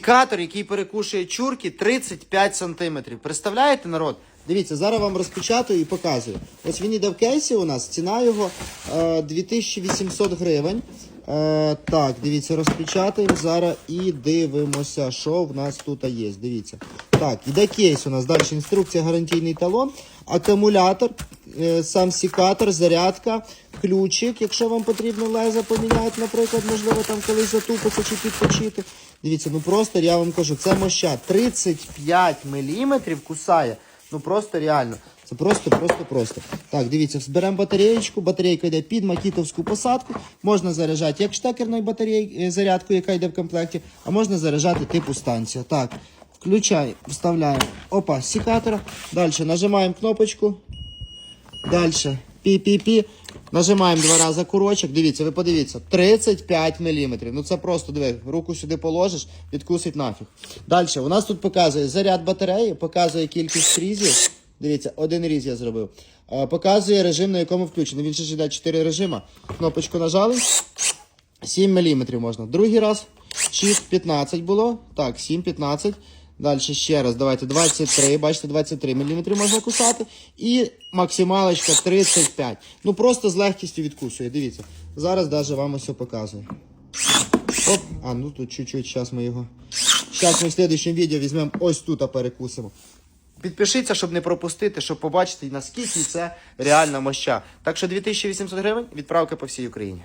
Катор, який перекушує чурки 35 см. Представляєте, народ? Дивіться, зараз вам розпечатаю і показую. Ось він іде в кейсі у нас, ціна його е, 2800 гривень. Е, так, дивіться, розпечатаємо зараз і дивимося, що в нас тут є. Дивіться. Так, іде кейс у нас. Далі інструкція, гарантійний талон, акумулятор, е, сам сікатор, зарядка, ключик, якщо вам потрібно леза поміняти, наприклад, можливо, там колись затупиться чи підпочити. Дивіться, ну просто я вам кажу, це моща 35 мм кусає. Ну просто реально. Це просто, просто, просто. Так, дивіться, зберемо батареєчку. Батарейка йде під макітовську посадку. Можна заряджати як штекерною батареєю, зарядку, яка йде в комплекті, а можна заряджати типу станція. Так, включаємо, вставляємо. Опа, сікатора. Далі нажимаємо кнопочку. Далі. Пі-пі-пі. Нажимаємо два рази курочок. Дивіться, ви подивіться. 35 мм. Ну це просто диви, руку сюди положиш, відкусить нафіг. Далі, у нас тут показує заряд батареї, показує кількість різів. Дивіться, один різ я зробив. Е, Показує режим, на якому включений. Він ще йде 4 режима. Кнопочку нажали. 7 мм можна. Другий раз. 6, 15 було. Так, 7, 15. Далі ще раз. Давайте 23. Бачите, 23 мм можна кусати. І максималочка 35. Ну просто з легкістю відкусує. Дивіться. Зараз навіть вам ось показую. Оп. А, ну тут чуть-чуть. Зараз ми його. Зараз ми в слідчому відео візьмемо ось тут, а перекусимо. Підпишіться, щоб не пропустити, щоб побачити, наскільки це реальна моща. Так що 2800 гривень, відправка по всій Україні.